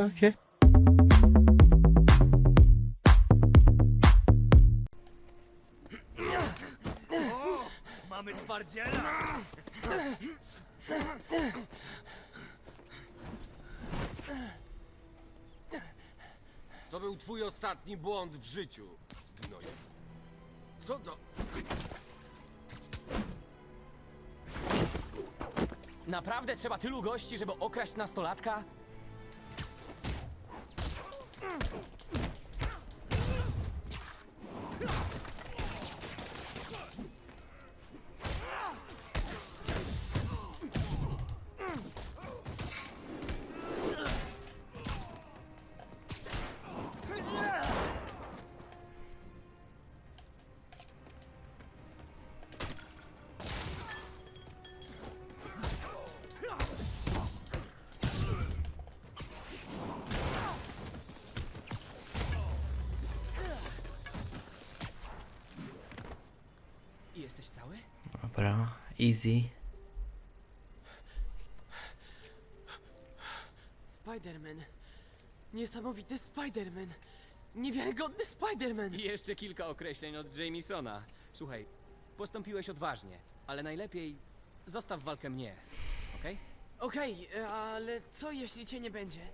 Okej. Mamy twardziela! To był twój ostatni błąd w życiu, gnoju. Co to? Naprawdę trzeba tylu gości, żeby okraść nastolatka? Jesteś easy. Spider-Man. Niesamowity Spider-Man. Niewiarygodny Spider-Man. I jeszcze kilka określeń od Jamesona. Słuchaj, postąpiłeś odważnie, ale najlepiej zostaw walkę mnie, okej? Okej, ale co jeśli cię nie będzie?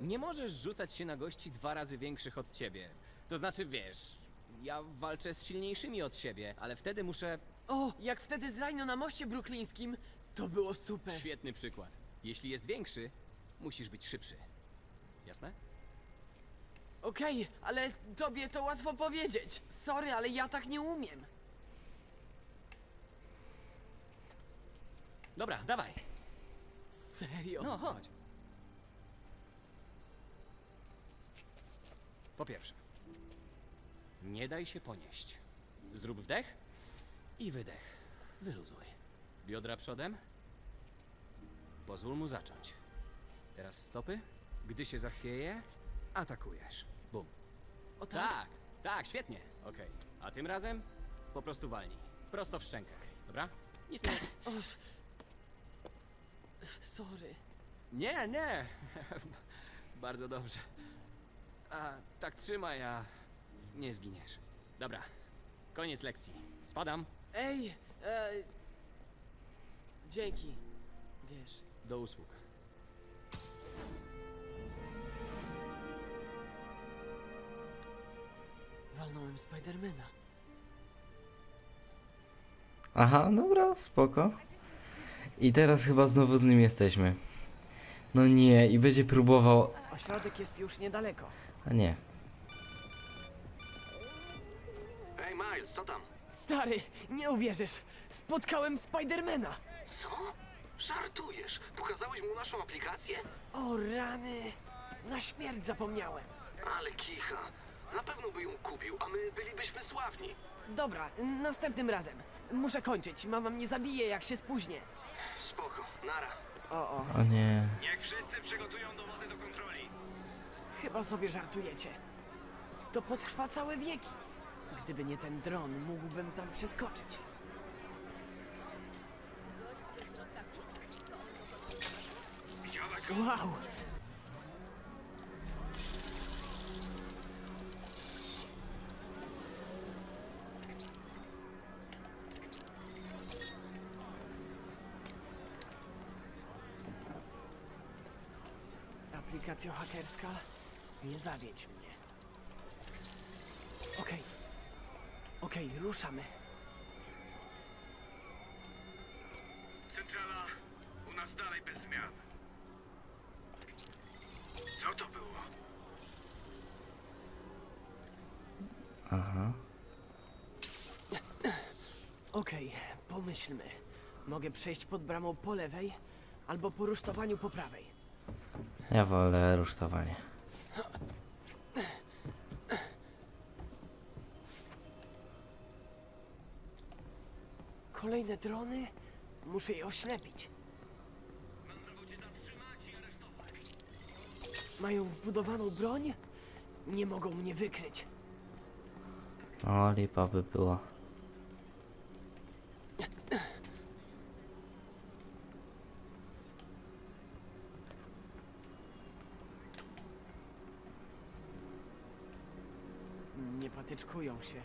Nie możesz rzucać się na gości dwa razy większych od ciebie. To znaczy, wiesz, ja walczę z silniejszymi od siebie, ale wtedy muszę... O, jak wtedy z Rhino na moście bruklińskim. To było super. Świetny przykład. Jeśli jest większy, musisz być szybszy. Jasne? Okej, ale tobie to łatwo powiedzieć. Sorry, ale ja tak nie umiem. Dobra, dawaj. Serio? No, chodź. Po pierwsze, nie daj się ponieść. Zrób wdech i wydech. Wyluzuj. Biodra przodem. Pozwól mu zacząć. Teraz stopy. Gdy się zachwieje, atakujesz. Bum. O tak? Tak, tak, świetnie. Okej. A tym razem po prostu walnij. Prosto w szczękę. Dobra? Nic nie... Oż... Sorry. Nie, nie. Bardzo dobrze. A tak trzymaj, a nie zginiesz. Dobra, koniec lekcji. Spadam. Ej, e... Dzięki. Wiesz, Do usług. walnąłem Spidermana. Aha, dobra, spoko. I teraz chyba znowu z nim jesteśmy. No nie, i będzie próbował... Ośrodek jest już niedaleko. A nie. Stary, nie uwierzysz! Spotkałem Spidermana! Co? Żartujesz? Pokazałeś mu naszą aplikację? O rany! Na śmierć zapomniałem. Ale kicha. Na pewno by ją kupił, a my bylibyśmy sławni. Dobra, następnym razem. Muszę kończyć. Mama mnie zabije, jak się spóźnię. Spoko, nara. O, o, O nie. Niech wszyscy przygotują dowody do kontroli. chyba sobie żartujecie. To potrwa całe wieki. Gdyby nie ten dron, mógłbym tam przeskoczyć. Wow! Aplikacja hakerska, nie zawiedź mnie. Okej. Okej, ruszamy. Centrala, u nas dalej bez zmian. Co to było? Aha. Okej, pomyślmy. Mogę przejść pod bramą po lewej, albo po rusztowaniu po prawej. Ja wolę rusztowanie. Kolejne drony? Muszę je oślepić. Mają wbudowaną broń? Nie mogą mnie wykryć. O, lipa by była. Nie patyczkują się.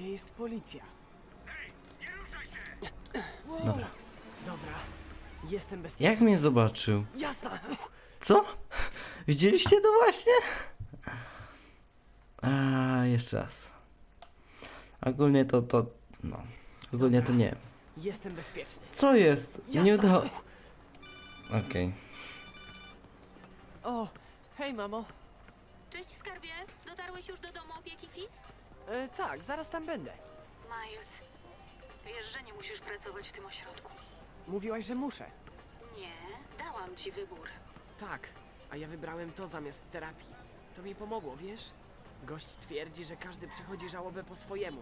Gdzie jest policja? Dobra. Dobra, jestem bezpieczny. Jak mnie zobaczył? Jasna! Co? Widzieliście to właśnie? A jeszcze raz. Ogólnie to, to, no. Ogólnie to nie. Jestem bezpieczny. Co jest? Nie Jasna! udało. Okej. O, hej mamo. Cześć skarbie, dotarłeś już do domu opieki Fitz? E, tak, zaraz tam będę. Miles, wiesz, że nie musisz pracować w tym ośrodku. Mówiłaś, że muszę. Nie, dałam ci wybór. Tak, a ja wybrałem to zamiast terapii. To mi pomogło, wiesz? Gość twierdzi, że każdy przechodzi żałobę po swojemu.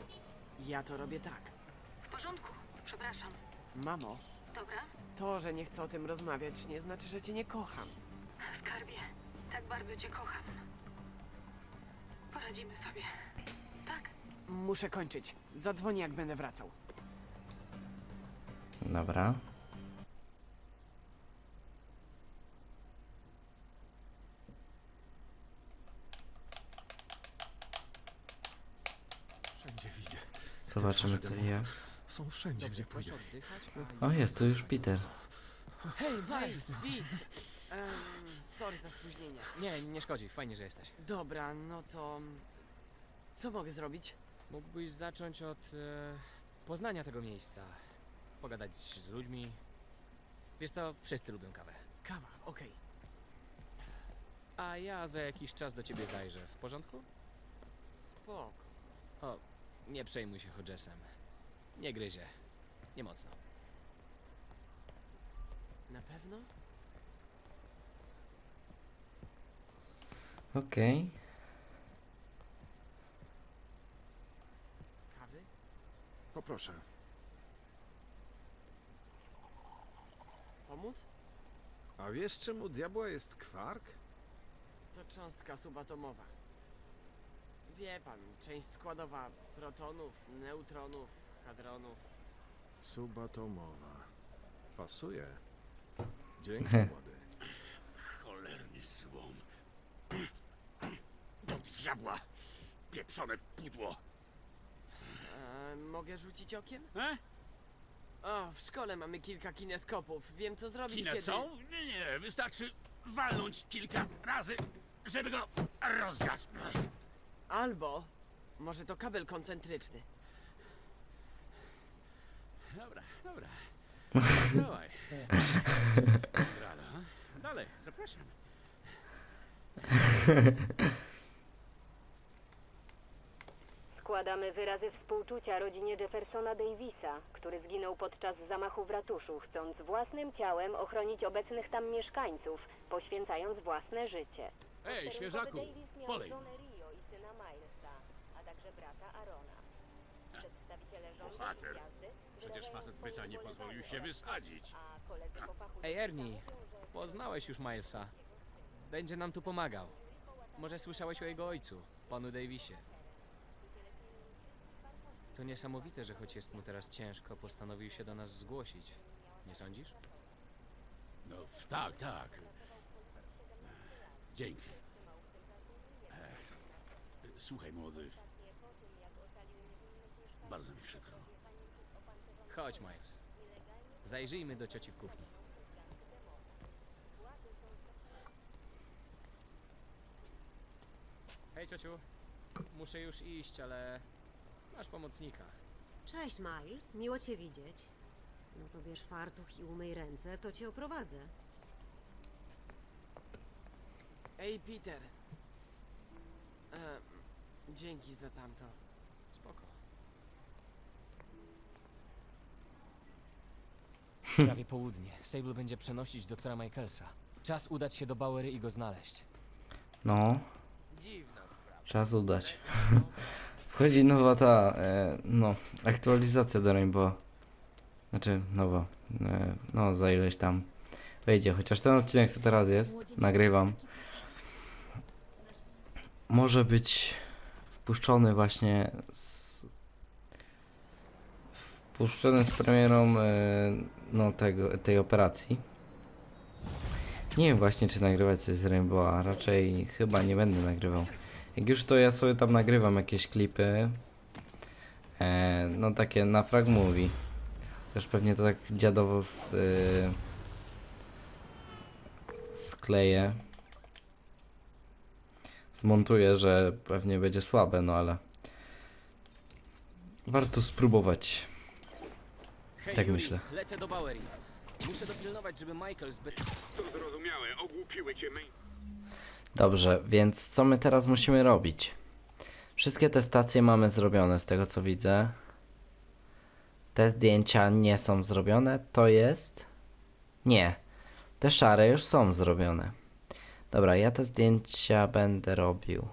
Ja to robię tak. W porządku, przepraszam. Mamo, Dobra? to, że nie chcę o tym rozmawiać, nie znaczy, że cię nie kocham. Skarbie, tak bardzo cię kocham. Poradzimy sobie. Muszę kończyć. Zadzwonię, jak będę wracał. Dobra. Wszędzie widzę. Zobaczymy co i jak. Są wszędzie, gdzie pójdę. oddychać? O, jest tu już Peter. Hej, Miles, Pete! Um, sorry za spóźnienie. Nie, nie szkodzi, fajnie, że jesteś. Dobra, no to... Co mogę zrobić? Mógłbyś zacząć od e, poznania tego miejsca. Pogadać z ludźmi. Wiesz co, wszyscy lubią kawę. Kawa, okej. A ja za jakiś czas do ciebie zajrzę, w porządku? Spoko. O, nie przejmuj się Hodgesem. Nie gryzie. Nie mocno. Na pewno? Okej. Poproszę. Pomóc? A wiesz, czemu diabła jest kwark? To cząstka subatomowa. Wie pan, część składowa protonów, neutronów, hadronów. Subatomowa. Pasuje. Dzięki, młody. Cholerny złom. Do diabła! Pieprzone pudło! E, mogę rzucić okiem? E? O, w szkole mamy kilka kineskopów. Wiem, co zrobić, kiedy... co? Nie, nie, wystarczy walnąć kilka razy, żeby go rozgrzać. Albo... Może to kabel koncentryczny. Dobra, dobra. Dawaj. Rano. Dalej, zapraszam. Składamy wyrazy współczucia rodzinie Jeffersona Davisa, który zginął podczas zamachu w ratuszu, chcąc własnym ciałem ochronić obecnych tam mieszkańców, poświęcając własne życie. Ej, świeżaku, polej. Rio i syna Milesa, a także brata Arona. Przedstawiciele rządu Bohater. gwiazdy Przecież wyrażają facet swoje zwyczajnie pozwolił się wysadzić. a koledzy Ej, Ernie, Poznałeś już Milesa. Będzie nam tu pomagał. Może słyszałeś o jego ojcu, panu Davisie. To niesamowite, że choć jest mu teraz ciężko, postanowił się do nas zgłosić. Nie sądzisz? No, tak, tak. Dzięki. E, Słuchaj, młody. Bardzo mi przykro. Chodź, Miles. Zajrzyjmy do cioci w kuchni. Hej, ciociu. Muszę już iść, ale masz pomocnika. Cześć, Miles. Miło cię widzieć. No to bierz fartuch i umyj ręce, to cię oprowadzę. Ej, Peter. E, dzięki za tamto. Spoko. Prawie południe. Sable będzie przenosić doktora Michaelsa. Czas udać się do Bowery i go znaleźć. No, Dziwna sprawa. czas udać. Wchodzi nowa ta, e, no, aktualizacja do Rainbow. Znaczy, nowa. E, no, za ileś tam wejdzie. Chociaż ten odcinek, co teraz jest, nagrywam, może być wpuszczony właśnie z... Wpuszczony z premierą, e, no, tego, tej operacji. Nie wiem właśnie czy nagrywać coś z Rainbowa, raczej chyba nie będę nagrywał. Jak już to ja sobie tam nagrywam jakieś klipy. E, no takie na frag movie. Też pewnie to tak dziadowo z, y, skleję. Zmontuję, że pewnie będzie słabe, no ale warto spróbować. Hej, Tak Yuri, myślę. Lecę do Bowery. Muszę dopilnować, żeby Michael zbyt... To zrozumiałe, ogłupiły cię my. Dobrze, więc co my teraz musimy robić? Wszystkie te stacje mamy zrobione z tego co widzę. Te zdjęcia nie są zrobione, to jest... Nie, te szare już są zrobione. Dobra, ja te zdjęcia będę robił.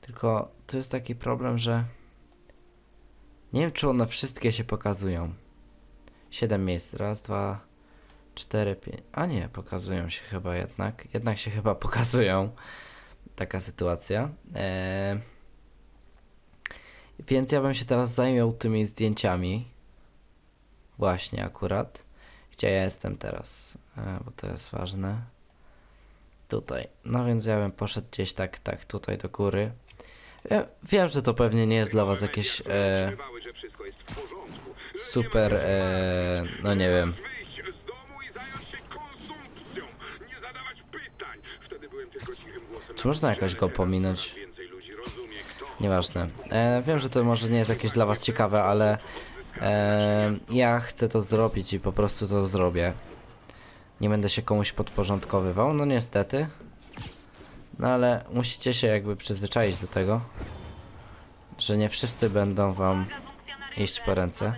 Tylko tu jest taki problem, że... Nie wiem czy one wszystkie się pokazują. 7 miejsc, raz, dwa, cztery, pięć. A nie, pokazują się chyba jednak. Jednak się chyba pokazują. Taka sytuacja. Eee... Więc ja bym się teraz zajął tymi zdjęciami. Właśnie akurat. Gdzie ja jestem teraz? E, bo to jest ważne. Tutaj. No więc ja bym poszedł gdzieś tak, tak, tutaj do góry. Ja wiem, że to pewnie nie jest dla was jakieś e, super, e, no nie wiem, Czy można jakoś go pominąć? Nieważne. E, wiem, że to może nie jest jakieś dla was ciekawe, ale e, ja chcę to zrobić i po prostu to zrobię. Nie będę się komuś podporządkowywał, no niestety. No ale musicie się jakby przyzwyczaić do tego, że nie wszyscy będą wam iść po ręce.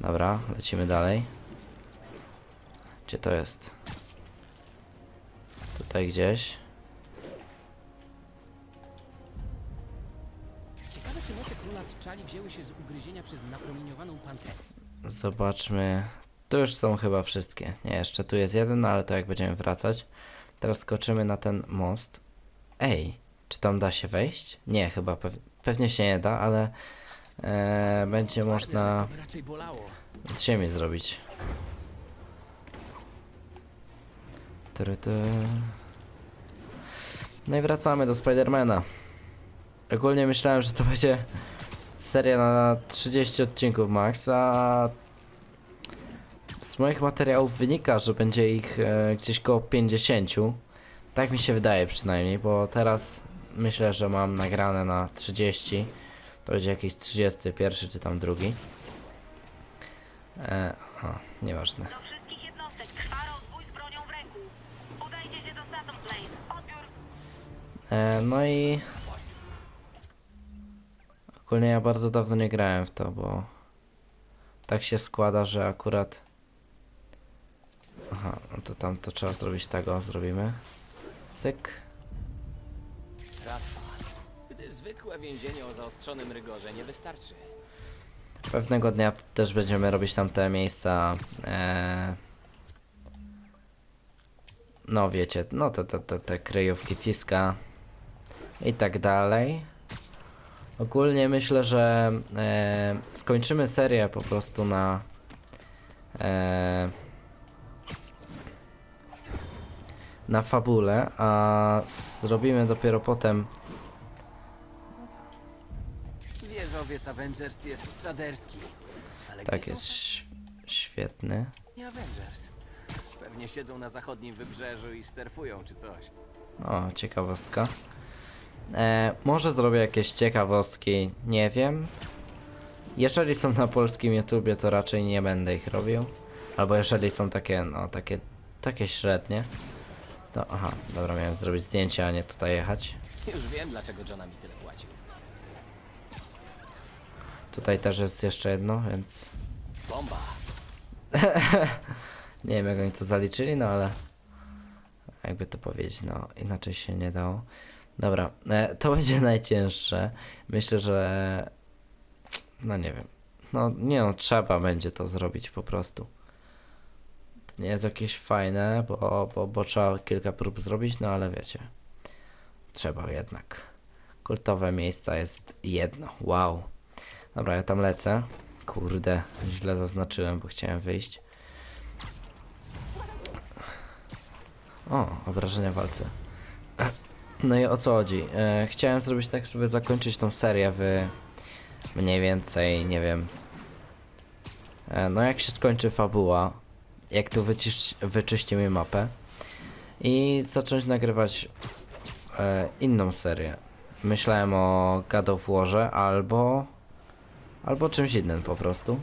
Dobra, lecimy dalej. Gdzie to jest? Tutaj gdzieś. Ciekawe, czy moce króla T'Challi wzięły się z ugryzienia przez napromieniowaną panterę. Zobaczmy. Tu już są chyba wszystkie. Nie, jeszcze tu jest jeden, no ale to jak będziemy wracać. Teraz skoczymy na ten most. Ej, czy tam da się wejść? Nie, chyba pew pewnie się nie da, ale e, będzie można z ziemi zrobić. Tyry, ty. No i wracamy do Spidermana. Ogólnie myślałem, że to będzie seria na 30 odcinków max, a z moich materiałów wynika, że będzie ich e, gdzieś koło 50. Tak mi się wydaje przynajmniej, bo teraz myślę, że mam nagrane na 30. To będzie jakiś 31 czy tam drugi. E, o, nieważne. No i ogólnie ja bardzo dawno nie grałem w to, bo tak się składa, że akurat aha, no to tam to trzeba zrobić tego, zrobimy cyk. Gdy zwykłe więzienie o zaostrzonym rygorze nie wystarczy. pewnego dnia też będziemy robić tam te miejsca e, no wiecie, no te, te, te, te kryjówki fiska i tak dalej Ogólnie myślę, że e, skończymy serię po prostu na e, na fabule, a zrobimy dopiero potem Wieżowiec Avengers jest czaderski. Ale tak gdzie jest są ś- świetny. Avengers. Pewnie siedzą na zachodnim wybrzeżu i surfują czy coś. O, ciekawostka. E, może zrobię jakieś ciekawostki, nie wiem. Jeżeli są na polskim YouTubie, to raczej nie będę ich robił. Albo jeżeli są takie, no, takie, takie średnie. To, aha, dobra, miałem zrobić zdjęcie, a nie tutaj jechać. Już wiem, dlaczego Johna mi tyle płacił. Tutaj też jest jeszcze jedno, więc Bomba. nie wiem jak oni to zaliczyli, no ale jakby to powiedzieć, no inaczej się nie dało. Dobra, e, to będzie najcięższe. Myślę, że no nie wiem. No nie no, trzeba będzie to zrobić po prostu. To nie jest jakieś fajne, bo, bo, bo trzeba kilka prób zrobić, no ale wiecie. Trzeba jednak. Kultowe miejsca jest jedno. Wow. Dobra, ja tam lecę. Kurde, źle zaznaczyłem, bo chciałem wyjść. O, obrażenia walce. No i o co chodzi? E, chciałem zrobić tak, żeby zakończyć tą serię w mniej więcej, nie wiem. E, no jak się skończy fabuła, jak tu wycisz, wyczyścimy mapę i zacząć nagrywać e, inną serię. Myślałem o God of Warze albo albo czymś innym po prostu.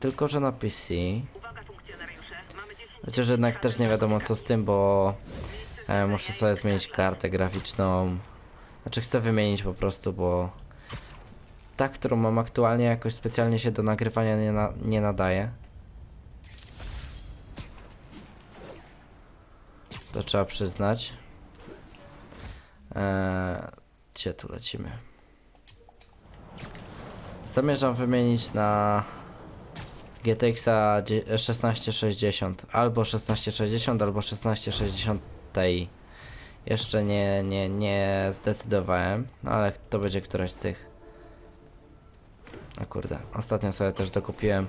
Tylko, że na PC. Uwaga funkcjonariusze, mamy 10 Chociaż jednak też nie wiadomo co z tym, bo e, muszę sobie zmienić kartę graficzną. Znaczy chcę wymienić po prostu, bo ta, którą mam aktualnie jakoś specjalnie się do nagrywania nie, na, nie nadaje. To trzeba przyznać. Eee, gdzie tu lecimy? Zamierzam wymienić na dzie- 1660 albo 1660 albo 1660 Ti. Jeszcze nie, nie, nie zdecydowałem, no ale to będzie któraś z tych. A kurde, ostatnio sobie też dokupiłem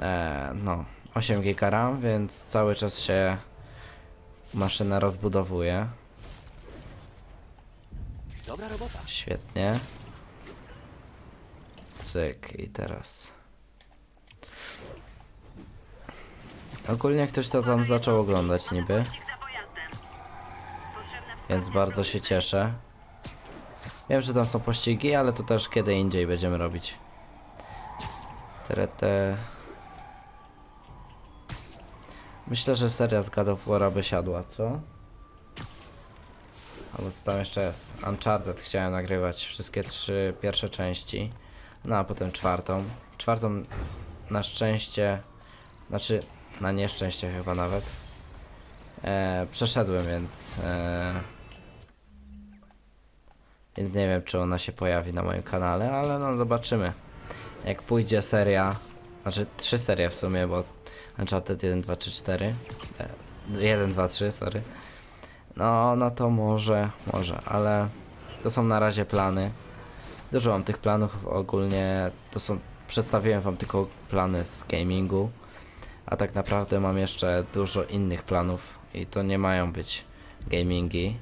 e, no 8 GB RAM, więc cały czas się maszyna rozbudowuje. Dobra robota. Świetnie. Cyk i teraz. Ogólnie ktoś to tam zaczął oglądać niby, więc bardzo się cieszę. Wiem, że tam są pościgi, ale to też kiedy indziej będziemy robić. Terete. Myślę, że seria z God of War'a by siadła, co? Albo co tam jeszcze jest? Uncharted chciałem nagrywać wszystkie trzy pierwsze części. No a potem czwartą. Czwartą na szczęście, znaczy na nieszczęście chyba nawet. E, przeszedłem, więc. E, więc nie wiem, czy ona się pojawi na moim kanale, ale no zobaczymy. Jak pójdzie seria, znaczy trzy serie w sumie, bo Uncharted 1, 2, 3, 4. E, 1, 2, 3, sorry. No, no to może, może, ale to są na razie plany. Dużo mam tych planów ogólnie, to są, przedstawiłem wam tylko plany z gamingu, a tak naprawdę mam jeszcze dużo innych planów i to nie mają być gamingi.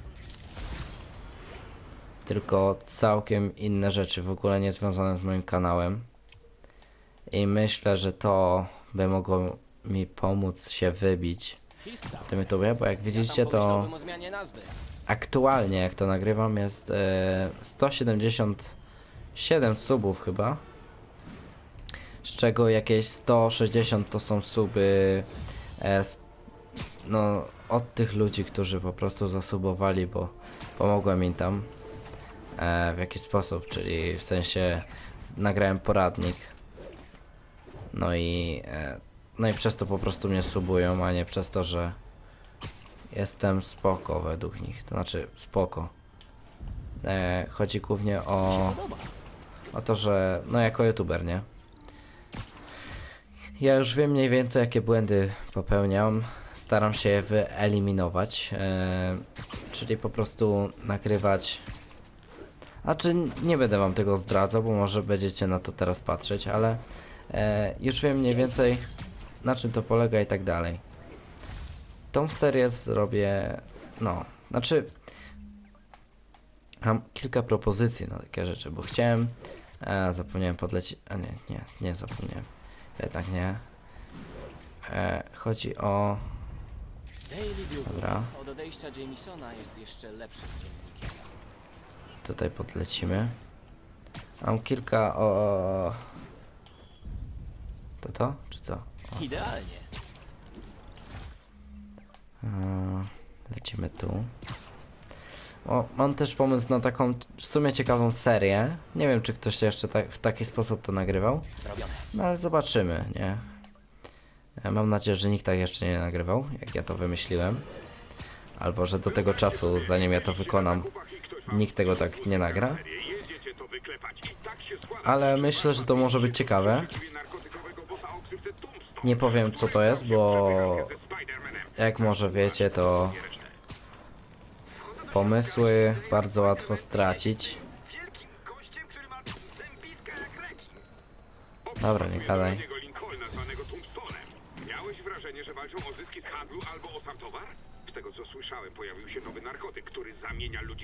Tylko całkiem inne rzeczy, w ogóle nie związane z moim kanałem. I myślę, że to by mogło mi pomóc się wybić w tym YouTubie, bo jak widzicie to aktualnie jak to nagrywam jest e, 177 subów chyba. Z czego jakieś 160 to są suby e, no, od tych ludzi, którzy po prostu zasubowali, bo pomogłem im tam e, w jakiś sposób, czyli w sensie nagrałem poradnik. No i e, no i przez to po prostu mnie subują, a nie przez to, że Jestem spoko według nich, to znaczy spoko. E, chodzi głównie o, o to, że no jako youtuber, nie? Ja już wiem mniej więcej jakie błędy popełniam. Staram się je wyeliminować. E, czyli po prostu nagrywać. A czy nie będę wam tego zdradzał, bo może będziecie na to teraz patrzeć, ale e, już wiem mniej więcej na czym to polega i tak dalej tą serię zrobię. No, znaczy. Mam kilka propozycji na takie rzeczy, bo chciałem. E, zapomniałem podlecieć. A nie, nie, nie zapomniałem. Jednak nie. E, chodzi o. Dobra. od odejścia Jamesona jest jeszcze lepszym dziennikiem. Tutaj podlecimy. Mam kilka o. To to? Czy co? Idealnie. Eee, Lecimy tu. O, mam też pomysł na taką w sumie ciekawą serię. Nie wiem, czy ktoś jeszcze tak, w taki sposób to nagrywał. No ale zobaczymy, nie? E, Mam nadzieję, że nikt tak jeszcze nie nagrywał, jak ja to wymyśliłem. Albo, że do tego czasu, zanim ja to wykonam, nikt tego tak nie nagra. Ale myślę, że to może być ciekawe. Nie powiem, co to jest, bo jak może wiecie, to pomysły bardzo łatwo stracić. Dobra, nie gadaj. Miałeś wrażenie, że walczą o zyski z handlu albo o sam towar? Z tego co słyszałem, pojawił się nowy narkotyk, który zamienia ludzi